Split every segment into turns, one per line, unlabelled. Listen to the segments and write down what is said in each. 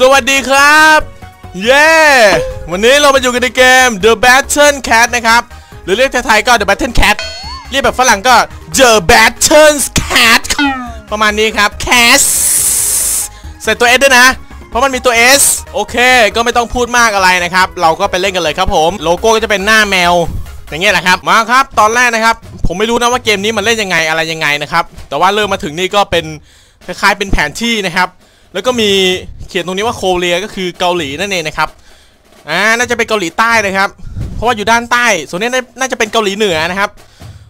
สวัสดีครับ เย้ วันนี้เรามาอยู่กันในเกม The Battle Cat นะครับ หรือเรียกไทยๆก็ The Battle Cat เรียกแบบฝรั่งก็ The Battle Cat ประมาณนี้ครับ Cat ใส่ตัว S ด้วยนะ เพราะมันมีตัว S โอเค ก็ไม่ต้องพูดมากอะไรนะครับ เราก็ไปเล่นกันเลยครับผม โลโก้ก็จะเป็นหน้าแมว อย่างเงี้ยนะครับ มาครับ ตอนแรกนะครับ ผมไม่รู้นะว่าเกมนี้มันเล่นยังไงอะไรยังไงนะครับ แต่ว่าเริ่มมาถึงนี่ก็เป็นคล้ายๆเป็นแผนที่นะครับ แล้วก็มีเขียนตรงนี้ว่าโคเรียก็คือเกาหลีนั่นเองนะครับอ่าน่าจะเป็นเกาหลีใต้นะครับ เพราะว่าอยู่ด้านใต้ ส่วนนี้น่าจะเป็นเกาหลีเหนือนะครับ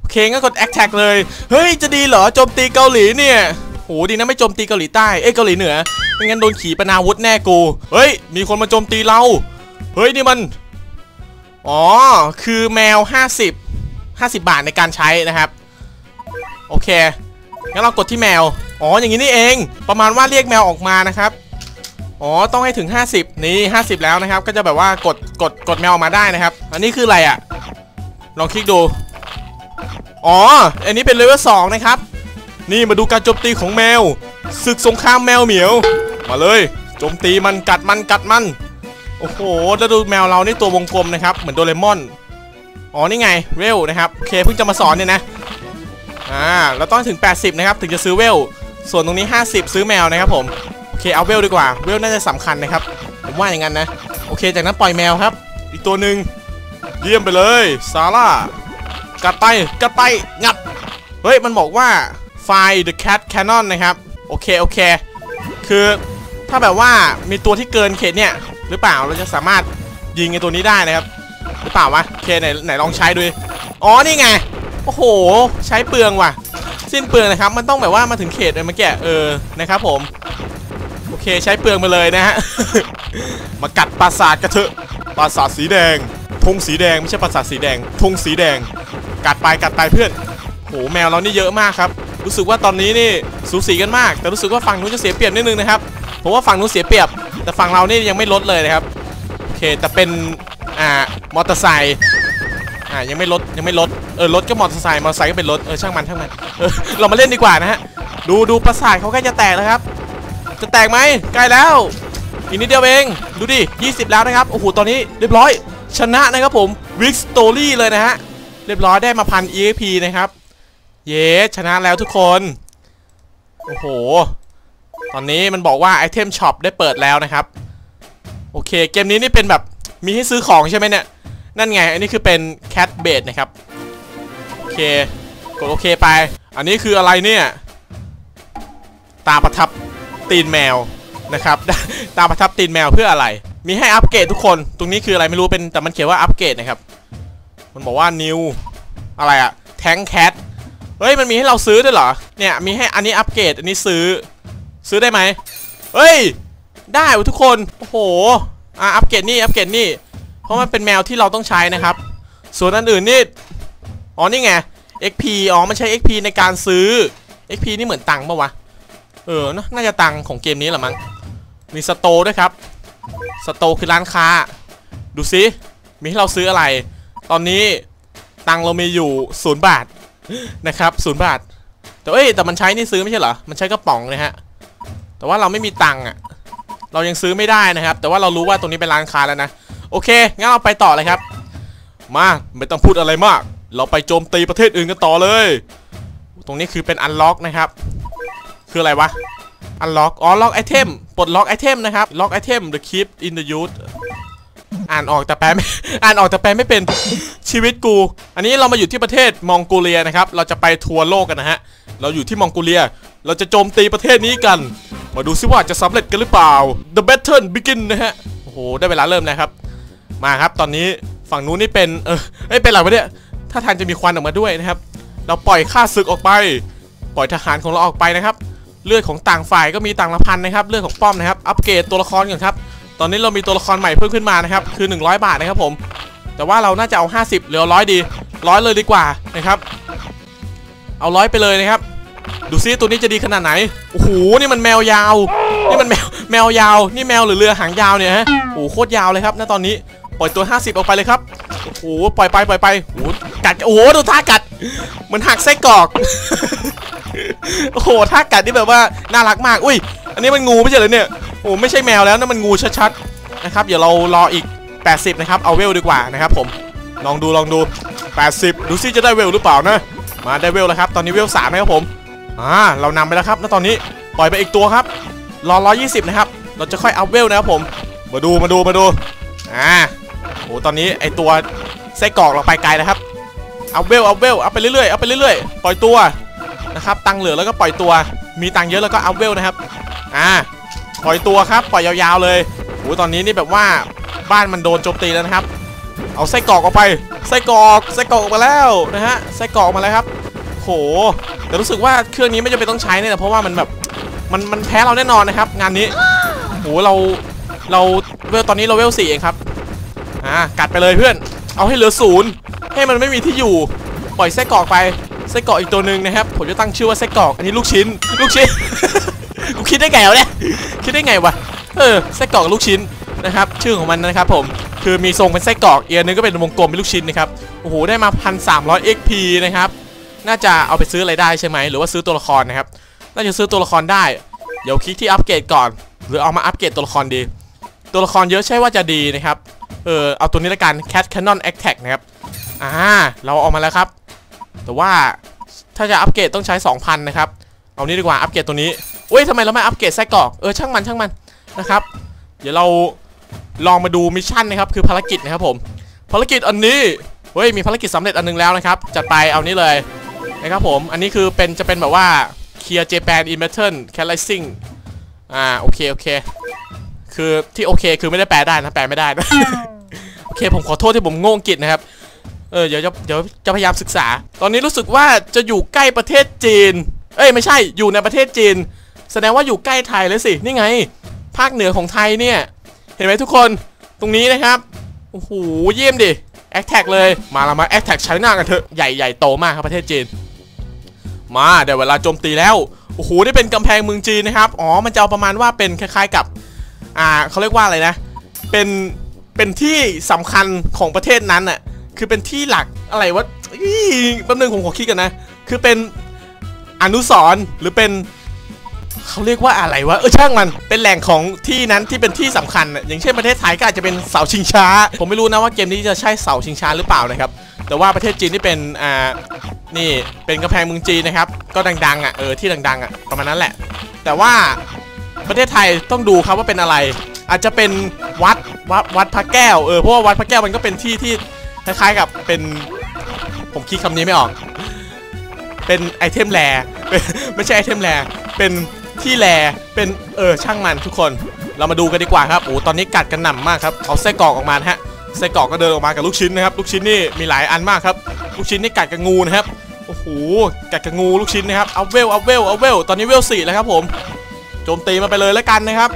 โอเคงั้นกด attack เลย เฮ้ย จะดีเหรอโจมตีเกาหลีเนี่ยโหดีนะไม่โจมตีเกาหลีใต้ เอ้ยเกาหลีเหนือไม่งั้นโดนขี่ปนาวุธแน่กู เฮ้ย มีคนมาโจมตีเรา เฮ้ยนี่มัน อ๋อ คือแมว 50 50 บาทในการใช้นะครับ โอเค งั้นเรากดที่แมว อ๋อ อย่างนี้นี่เอง ประมาณว่าเรียกแมวออกมานะครับ อ๋อ ต้องให้ถึง 50 นี่ 50 แล้วนะครับ ก็จะแบบว่ากด กด กดแมวออกมาได้นะครับ อันนี้คืออะไรอะ่ะ ลองคลิกดู อ๋อ อันนี้เป็นเลเวล2นะครับ นี่มาดูการโจมตีของแมว ศึกสงครามแมวเหมียว มาเลย โจมตีมัน กัดมัน กัดมัน โอ้โห แล้วดูแมวเรานี่ตัววงกลมนะครับ เหมือนโดเรมอน อ๋อ นี่ไง เวลนะครับ โอเค เพิ่งจะมาสอนเนี่ยนะ อ่าเราต้องถึง 80 นะครับ ถึงจะซื้อเวล ส่วนตรงนี้ 50 ซื้อแมวนะครับผมโอเคเอาเวลดีกว่า เวลน่าจะสำคัญนะครับ ผมว่าอย่างนั้นนะ โอเค จากนั้นปล่อยแมวครับ อีกตัวหนึ่งเยี่ยมไปเลยซาร่ากัดไปกัดไปงับเฮ้ย มันบอกว่า find the cat cannon นะครับ โอเค โอเค คือถ้าแบบว่ามีตัวที่เกินเขตเนี่ย หรือเปล่าเราจะสามารถยิงไอ้ตัวนี้ได้นะครับ หรือเปล่าวะ โอเค ไหนไหนลองใช้ดู อ๋อ นี่ไง โอ้โห ใช้เปลืองว่ะ สิ้นเปลืองนะครับ มันต้องแบบว่ามาถึงเขตเลยเมื่อกี้เออนะครับผมโอเคใช้เปลืองไปเลยนะฮะ มากัดปราสาทกระเถอะปราสาทสีแดงธงสีแดงไม่ใช่ปราสาทสีแดงธงสีแดง กัดไปกัดไปเพื่อนโหแมวเรานี่เยอะมากครับ รู้สึกว่าตอนนี้นี่สูสีกันมาก แต่รู้สึกว่าฝั่งนู้นจะเสียเปรียบนิดนึงนะครับผมว่าฝั่งนู้นเสียเปรียบ แต่ฝั่งเรานี่ยังไม่ลดเลยนะครับโอเคแต่เป็นอ่ามอเตอร์ไซค์ อ่ายังไม่ลดยังไม่ลดเออรถก็มอเตอร์ไซค์มอเตอร์ไซค์ก็เป็นรถเออช่างมันช่างมันเออเรามาเล่นดีกว่านะฮะดูดูประสาทเขาใกล้จะแตกแล้วครับ จะแตกไหมใกล้แล้วอีกนิดเดียวเองดูดิ20 แล้วนะครับโอ้โหตอนนี้เรียบร้อยชนะนะครับผมวิกสตอรี่เลยนะฮะเรียบร้อยได้มาพัน EXP นะครับ เย้ชนะแล้วทุกคนโอ้โหตอนนี้มันบอกว่าไอเทมช็อปได้เปิดแล้วนะครับ โอเค เกมนี้นี่เป็นแบบมีให้ซื้อของใช่ไหมเนี่ย นั่นไง อันนี้คือเป็นแคทเบดนะครับ โอเค กดโอเคไป อันนี้คืออะไรเนี่ย ตาประทับตีนแมวนะครับ ตาประทับตีนแมวเพื่ออะไร มีให้อัปเกรดทุกคน ตรงนี้คืออะไรไม่รู้เป็น แต่มันเขียนว่าอัปเกรดนะครับ มันบอกว่า new อะไรอะแทงแคท เฮ้ย มันมีให้เราซื้อด้วยเหรอ เนี่ย มีให้ อันนี้อัปเกรด อันนี้ซื้อ ซื้อได้ไหมเฮ้ย ได้ทุกคน โอ้โห อะ อัปเกรดนี่ อัปเกรดนี่ ราะมันเป็นแมวที่เราต้องใช้นะครับ ส่วนอันอื่นนี่ อ๋อนี่ไง XP อ๋อมันใช้ XP ในการซื้อ XP นี่เหมือนตังค์ปะวะ เออ น่าจะตังค์ของเกมนี้แหละมั้ง มีสโตด้วยครับ สโตคือร้านค้า ดูซิ มีให้เราซื้ออะไร ตอนนี้ตังค์เรามีอยู่ศูนย์บาทนะครับศูนย์บาท แต่เอ้ย แต่มันใช้นี่ซื้อไม่ใช่เหรอ มันใช้กระป๋องนะฮะ แต่ว่าเราไม่มีตังค์อะ เรายังซื้อไม่ได้นะครับ แต่ว่าเรารู้ว่าตรงนี้เป็นร้านค้าแล้วนะ โอเคงั้นเราไปต่อเลยครับ มาไม่ต้องพูดอะไรมาก เราไปโจมตีประเทศอื่นกันต่อเลย ตรงนี้คือเป็นอันล็อกนะครับ คืออะไรวะอันล็อกอ๋อล็อกไอเทมปลดล็อกไอเทมนะครับล็อกไอเทม the keep in the use อ่านออกแต่แปลไม่อ่านออกแต่แปลไม่เป็นชีวิตกู อันนี้เรามาอยู่ที่ประเทศมองโกเลียนะครับ เราจะไปทัวร์โลกกันนะฮะ เราอยู่ที่มองโกเลีย เราจะโจมตีประเทศนี้กัน มาดูซิว่าจะสำเร็จกันหรือเปล่า The battle begin นะฮะ โอ้โห ได้เวลาเริ่มแล้วครับ มาครับ ตอนนี้ฝั่งนู้นนี่เป็นเออเอ้ยเป็นอะไรวะเนี่ยถ้าทางจะมีควันออกมาด้วยนะครับ เราปล่อยค่าศึกออกไป ปล่อยทหารของเราออกไปนะครับ เลือดของต่างฝ่ายก็มีต่างละพันนะครับ เลือดของป้อมนะครับ อัปเกรดตัวละครก่อนครับ ตอนนี้เรามีตัวละครใหม่เพิ่มขึ้นมานะครับ คือ 100 บาทนะครับผม แต่ว่าเราน่าจะเอา 50หลือร้อยดีร้อยเลยดีกว่านะครับ เอาร้อยไปเลยนะครับ ดูซิตัวนี้จะดีขนาดไหน โอ้โห นี่มันแมวยาว นี่มันแมว แมวยาว นี่แมวหรือเรือหางยาวเนี่ยฮะ โอ้โห โคตรยาวเลยครับ ณ ตอนนี้ ปล่อยตัว 50 ออกไปเลยครับโอ้โหปล่อยไปปล่อยไปโอ้กัดโอ้โหดูท่ากัดเหมือนหักไส้กรอกโอ้โหท่ากัดนี่แบบว่าน่ารักมากอุ้ย อันนี้มันงูไม่ใช่เหรอเนี่ยโอ้ไม่ใช่แมวแล้วนั่นมันงูชัดๆนะครับเดี๋ยวเรารออีก 80 นะครับเอาเวลดีกว่านะครับผมลองดูลองดู 80 ดูซิจะได้เวลหรือเปล่านะมาได้เวลแล้วครับ ตอนนี้เวล3นะครับผมอ่าเรานำไปแล้วครับแล้วตอนนี้ปล่อยไปอีกตัวครับรอ120 นะครับ เราจะค่อยอัพเวลนะครับผม มาดูมาดูมาดูอ่า โอ้ตอนนี้ไอตัวไส้กรอกเราไปไกลแล้วครับเอัพเวลเอัพเวลเอัพไปเรื่อยๆเอัพไปเรื่อยๆ ปล่อยตัวนะครับ ตังเหลือแล้วก็ปล่อยตัว มีตังเยอะแล้วก็เอัพเวลนะครับ อ่า ปล่อยตัวครับ ปล่อยยาวๆเลยโอ้ตอนนี้นี่แบบว่าบ้านมันโดนโจมตีแล้วนะครับ เอาไส้กรอกออกไป ไส้กรอก ไส้กรอกออกมาแล้วนะฮะ ไส้กรอกมาแล้วครับ โห แต่รู้สึกว่าเครื่องนี้ไม่จำเป็นต้องใช้เนี่ยนะเพราะว่ามันแบบ มันมันแพ้เราแน่นอนนะครับ งานนี้โหเราเราเวลตอนนี้เราเวลสี่เองครับ อ่ากัดไปเลยเพื่อน เอาให้เหลือศูนย์ให้มันไม่มีที่อยู่ ปล่อยไส้กรอกไปไส้กรอกอีกตัวหนึ่งนะครับ ผมจะตั้งชื่อว่าไส้กรอก อันนี้ลูกชิ้น ลูกชิ้น กูคิดได้ไงวะเนี่ย คิดได้ไงวะ เออ ไส้กรอกกับลูกชิ้นนะครับ ชื่อของมันนะครับผม คือมีทรงเป็นไส้กรอก เอียนึงก็เป็นวงกลมเป็นลูกชิ้นนะครับ โอ้โห ได้มาพันสามร้อย XP นะครับ น่าจะเอาไปซื้ออะไรได้ใช่ไหม หรือว่าซื้อตัวละครนะครับ น่าจะซื้อตัวละครได้ เดี๋ยวคลิกที่อัปเกรดก่อน หรือเอามาอัปเกรดตัวละครดี ตัวละครเยอะใช่ว่าจะดีนะครับ เออเอาตัวนี้ละกัน Cat Cannon Attack นะครับ อ่า เราเอามาแล้วครับ แต่ว่าถ้าจะอัปเกรดต้องใช้ 2,000 นะครับ เอานี้ดีกว่าอัปเกรดตัวนี้เอ้ยทำไมเราไม่อัปเกรดไส้กรอกเออช่างมันช่างมันนะครับ เดี๋ยวเราลองมาดูมิชชั่นนะครับ คือภารกิจนะครับผมภารกิจอันนี้เฮ้ยมีภารกิจสำเร็จอันนึงแล้วนะครับ จัดไปเอานี้เลยนะครับผม อันนี้คือเป็นจะเป็นแบบว่า Clear Japan in Battle c a l i s i n g อ่าโอเคโอเค คือที่โอเคคือไม่ได้แปลได้นะแปลไม่ได้นะ โอเคผมขอโทษที่ผมโง่อังกฤษนะครับ เออเดี๋ยวจะเดี๋ยวจะพยายามศึกษา ตอนนี้รู้สึกว่าจะอยู่ใกล้ประเทศจีน เอ้ยไม่ใช่อยู่ในประเทศจีน แสดงว่าอยู่ใกล้ไทยเลยสินี่ไง ภาคเหนือของไทยเนี่ย เห็นไหมทุกคนตรงนี้นะครับโอ้โหเยี่ยมดิแอคแท็กเลยมาเรามาแอคแท็กใช้หน้ากันเถอะใหญ่ใหญ่โตมากครับประเทศจีน มาเดี๋ยวเวลาโจมตีแล้วโอ้โหนี่เป็นกำแพงเมืองจีนนะครับ อ๋อ มันจะเอาประมาณว่าเป็นคล้ายๆกับ อ่าเขาเรียกว่าอะไรนะ เป็น เป็นที่สำคัญของประเทศนั้นอะ คือเป็นที่หลักอะไรวะอีแป๊บนึงผมขอคิดกันนะ คือเป็นอนุสรหรือเป็นเขาเรียกว่าอะไรวะเออช่างมันเป็นแหล่งของที่นั้นที่เป็นที่สำคัญอะอย่างเช่นประเทศไทยก็อาจจะเป็นเสาชิงช้า ผมไม่รู้นะว่าเกมนี้จะใช่เสาชิงช้าหรือเปล่านะครับ แต่ว่าประเทศจีนนี่เป็นอ่านี่เป็นกำแพงเมืองจีนนะครับ ก็ดังๆอะเออที่ดังๆอะประมาณนั้นแหละ แต่ว่า ประเทศไทยต้องดูครับว่าเป็นอะไร อาจจะเป็นวัดวัดวัดพระแก้วเออเพราะว่าวัดพระแก้วมันก็เป็นที่ที่คล้ายๆกับเป็นผมคิดคำนี้ไม่ออก เป็นไอเทมแรไม่ใช่ไอเทมแรเป็นที่แรเป็นเออช่างมันทุกคน เรามาดูกันดีกว่าครับโอ้ตอนนี้กัดกันหน่ำมากครับเอาไส้กรอกออกมาฮะไส้กรอกก็เดินออกมากับลูกชิ้นนะครับ ลูกชิ้นนี่มีหลายอันมากครับ ลูกชิ้นนี่กัดกับงูนะครับโอ้โหกัดกับงูลูกชิ้นนะครับเอาเวลเอาเวลเอาเวลตอนนี้เวลสี่แล้วครับผม โจมตีมาไปเลยแล้วกันนะครับ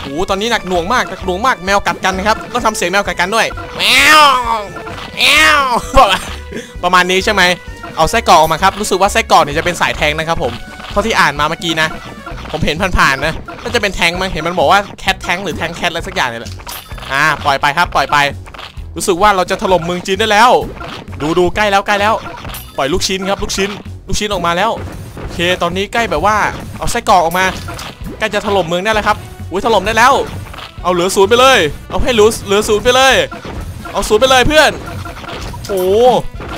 โอ้ตอนนี้หนักหน่วงมากหนักหน่วงมากแมวกัดกันนะครับต้องทำเสียงแมวกัดกันด้วยแมวแมวประมาณนี้ใช่ไหมเอาไส้กรอกออกมาครับรู้สึกว่าไส้กรอกเนี่ยจะเป็นสายแทงนะครับผมเท่าที่อ่านมาเมื่อกี้นะ ผมเห็นผ่านๆนะน่าจะเป็นแทงมั้งเห็นมันบอกว่าแคทแทงหรือแทงแคทอะไรสักอย่างเนี่ยแหละอ่าปล่อยไปครับปล่อยไป รู้สึกว่าเราจะถล่มเมืองจีนได้แล้ว ดูดูใกล้แล้วใกล้แล้ว ปล่อยลูกชิ้นครับลูกชิ้น ลูกชิ้นออกมาแล้วโอเคตอนนี้ใกล้แบบว่าเอาไส้กรอกออกมา ล้จะถล่มเมืองได้แล้วครับอุ้ยถล่มได้แล้ว เอาเหลือศูนย์ไปเลย เอาให้เหลือเหลือศูนย์ไปเลย เอาศูนย์ไปเลยเพื่อน โอ้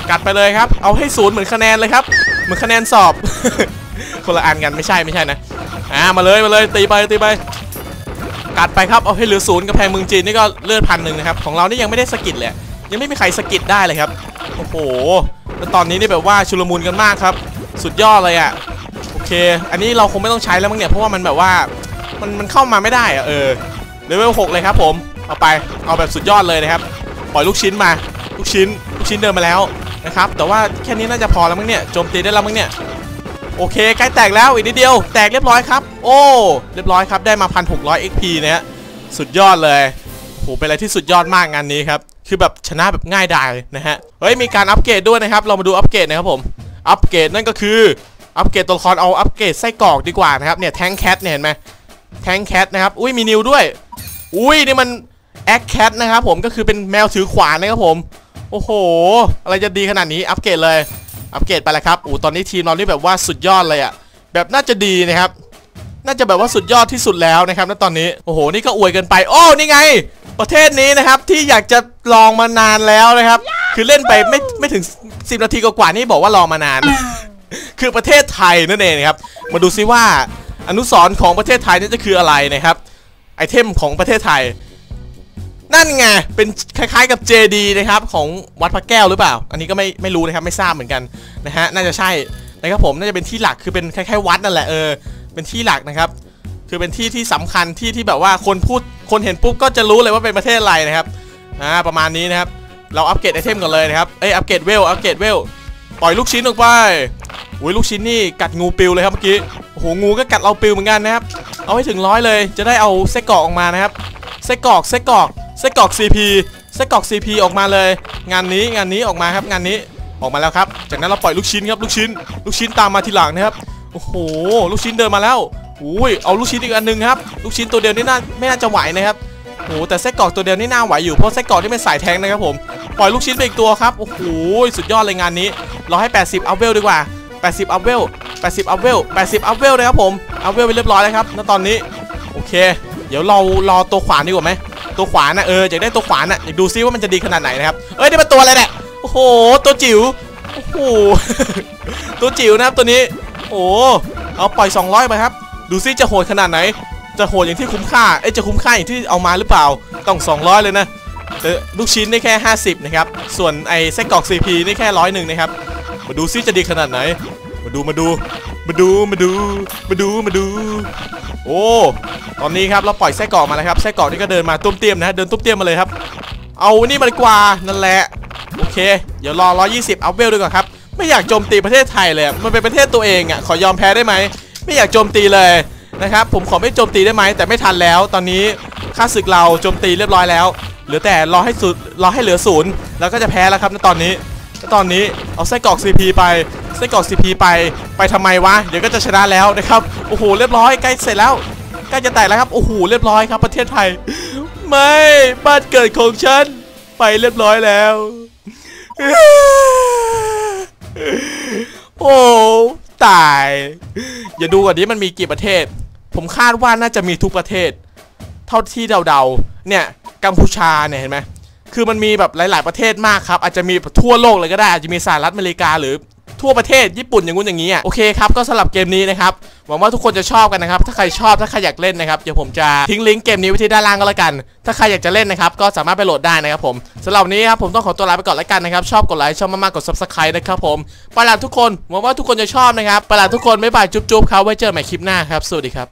กัดไปเลยครับ เอาให้ศูนย์เหมือนคะแนนเลยครับ เหมือนคะแนนสอบ คนละอันกันไม่ใช่ไม่ใช่นะ อ่ามาเลยมาเลยตีไปตีไป กัดไปครับ เอาให้เหลือศูนย์กระแพงเมืองจีนนี่ก็เลือดพันหนึ่งนะครับ ของเรานี่ยังไม่ได้สกิดเลย ยังไม่มีใครสกิดได้เลยครับ โอ้โห แล้วตอนนี้นี่แบบว่าชุลมุนกันมากครับ สุดยอดเลยอะ่ะ เค อันนี้เราคงไม่ต้องใช้แล้วมั้งเนี่ย เพราะว่ามันแบบว่า มันมันเข้ามาไม่ได้อะเออเลเวลหกเลยครับผม เอาไป เอาแบบสุดยอดเลยนะครับ ปล่อยลูกชิ้นมา ลูกชิ้น ลูกชิ้นเดินมาแล้วนะครับ แต่ว่าแค่นี้น่าจะพอแล้วมั้งเนี่ย โจมตีได้แล้วมั้งเนี่ย โอเค ใกล้แตกแล้วอีกนิดเดียว แตกเรียบร้อยครับ โอ้ เรียบร้อยครับ ได้มา1,600 XP นะฮะ สุดยอดเลยโหเป็นอะไรที่สุดยอดมากงานนี้ครับ คือแบบชนะแบบง่ายดายนะฮะ เฮ้ย มีการอัปเกรดด้วยนะครับ เรามาดูอัปเกรดนะครับผม อัปเกรดนั่นก็คือ อัปเกรดตัวละครเอาอัปเกรดไส้กรอกดีกว่านะครับเนี่ยแทงแคทเนี่ยเห็นไหมแทงแคทนะครับอุ้ยมีนิวด้วย อุ้ยนี่มันแอคแคทนะครับผมก็คือเป็นแมวถือขวานนะครับผมโอ้โห อะไรจะดีขนาดนี้อัปเกรดเลยอัปเกรดไปแล้วครับอู้ตอนนี้ทีมเรานี่แบบว่าสุดยอดเลยอะแบบน่าจะดีนะครับ น่าจะแบบว่าสุดยอดที่สุดแล้วนะครับณตอนนี้โอ้โหนี่ก็อวยเกันไป โอ้นี่ไง ประเทศนี้นะครับที่อยากจะลองมานานแล้วนะครับ คือเล่นไปไม่ไม่ถึง 10 นาทีกว่าๆนี่บอกว่าลองมานาน คือประเทศไทยนั่นเองนะครับ มาดูซิว่าอนุสรของประเทศไทยนี่จะคืออะไรนะครับ ไอเทมของประเทศไทย นั่นไง เป็นคล้ายๆกับ JD นะครับ ของวัดพระแก้วหรือเปล่า อันนี้ก็ไม่ไม่รู้นะครับไม่ทราบเหมือนกันนะฮะน่าจะใช่นะครับผมน่าจะเป็นที่หลักคือเป็นคล้ายๆวัดนั่นแหละเออเป็นที่หลักนะครับ คือเป็นที่ที่สำคัญที่ที่แบบว่าคนพูดคนเห็นปุ๊บก็จะรู้เลยว่าเป็นประเทศอะไรนะครับอ่าประมาณนี้นะครับ เราอัปเกรดไอเทมก่อนเลยนะครับเอ้ยอัปเกรดเวลอัปเกรดเวลปล่อยลูกชิ้นออกไป อุ้ยลูกชิ้นนี่กัดงูปิวเลยครับเมื่อกี้โอ้โหงูก็กัดเราปิวเหมือนกันนะครับ เอาให้ถึงร้อยเลยจะได้เอาไส้กรอกออกมานะครับไส้กรอกไส้กรอกไส้กรอก CP ไส้กรอก CP ออกมาเลย งานนี้งานนี้ออกมาครับงานนี้ออกมาแล้วครับ จากนั้นเราปล่อยลูกชิ้นครับลูกชิ้น ลูกชิ้นตามมาทีหลังนะครับโอ้โหลูกชิ้นเดินมาแล้วอุ้ยเอาลูกชิ้นอีกอันหนึงครับลูกชิ้นตัวเดียวนี่น่าไม่น่าจะไหวนะครับโอ้แต่ไส้กรอกตัวเดียวนี่น่าไหวอยู่เพราะไส้กรอกที่เป็นสายแทงนะครับผมปล่อยลูกชิ้นไปอีกตัวครับโอ้โหสุดยอดเลยงานนี้เราให้80อัพเวลดีกว่า 80 อัพเวล 80 อัพเวล 80 อัพเวลนะครับผม อัพเวลไปเรียบร้อยแล้วครับ ณ ตอนนี้ โอเค เดี๋ยวเรารอตัวขวานดีกว่าไหม ตัวขวานนะเอออยากได้ตัวขวานน่ะอยากดูซิว่ามันจะดีขนาดไหนนะครับ เอ้ย นี่มันตัวอะไรเนี่ย โอ้โห ตัวจิ๋ว โอ้โห ตัวจิ๋วนะครับตัวนี้ โอ้ เอาปล่อย 200 ไปครับ ดูซิจะโหดขนาดไหน จะโหดอย่างที่คุ้มค่า เอ้ย จะคุ้มค่าอย่างที่เอามาหรือเปล่า ต้อง 200 เลยนะลูกชิ้นได้แค่ 50 นะครับ ส่วนไอ้ไส้กรอก CP นี่แค่ร้อยหนึ่งนะครับ มาดูซิจะดีขนาดไหน มาดูมาดู มาดูมาดูมาดูมาดู โอ้ตอนนี้ครับเราปล่อยไส้กรอกมาแล้วครับไส้กรอกนี่ก็เดินมาตุ้มเตี้ยมนะเดินตุ้มเตี้ยมมาเลยครับ เอานี่มันกว่านั่นแหละโอเค เดี๋ยวรอ 120 อัพเวลดีกว่าครับ ไม่อยากโจมตีประเทศไทยเลย มันเป็นประเทศตัวเองอะ ขอยอมแพ้ได้ไหม ไม่อยากโจมตีเลยนะครับ ผมขอไม่โจมตีได้ไหม แต่ไม่ทันแล้ว ตอนนี้ค่าศึกเราโจมตีเรียบร้อยแล้ว เหลือแต่รอให้สุด รอให้เหลือศูนย์ แล้วก็จะแพ้แล้วครับในตอนนี้ ณตอนนี้เอาไส้กรอก CP ไปไส้กรอก CP ไปไปทำไมวะเดี๋ยวก็จะชนะแล้วนะครับโอ้โหเรียบร้อยใกล้เสร็จแล้วใกล้จะแตกแล้วครับโอ้โหเรียบร้อยครับ ประเทศไทย ไม่บ้านเกิดของฉันไปเรียบร้อยแล้ว โอ้ตายอย่าดูก่อนนี้มันมีกี่ประเทศ ผมคาดว่าน่าจะมีทุกประเทศ เท่าที่เดาๆเนี่ยกัมพูชาเนี่ยเห็นไหม คือมันมีแบบหลาย ๆประเทศมากครับ อาจจะมีแบบทั่วโลกเลยก็ได้ อาจจะมีสหรัฐอเมริกาหรือทั่วประเทศญี่ปุ่นอย่างงู้นอย่างนี้อะโอเคครับก็สำหรับเกมนี้นะครับหวังว่าทุกคนจะชอบกันนะครับ ถ้าใครชอบถ้าใครอยากเล่นนะครับเดี๋ยวผมจะทิ้งลิงก์เกมนี้ไว้ที่ด้านล่างก็แล้วกัน ถ้าใครอยากจะเล่นนะครับก็สามารถไปโหลดได้นะครับผมสำหรับนี้ครับผมต้องขอตัวลาไปก่อนแล้วกันนะครับชอบกดไลค์ชอบมากๆกด subscribe นะครับผมไปละทุกคนหวังว่าทุกคนจะชอบนะครับไปละทุกคนบ๊ายบายจุ๊บๆครับไว้เจอใหม่คลิปหน้าครับสวัสดีครับ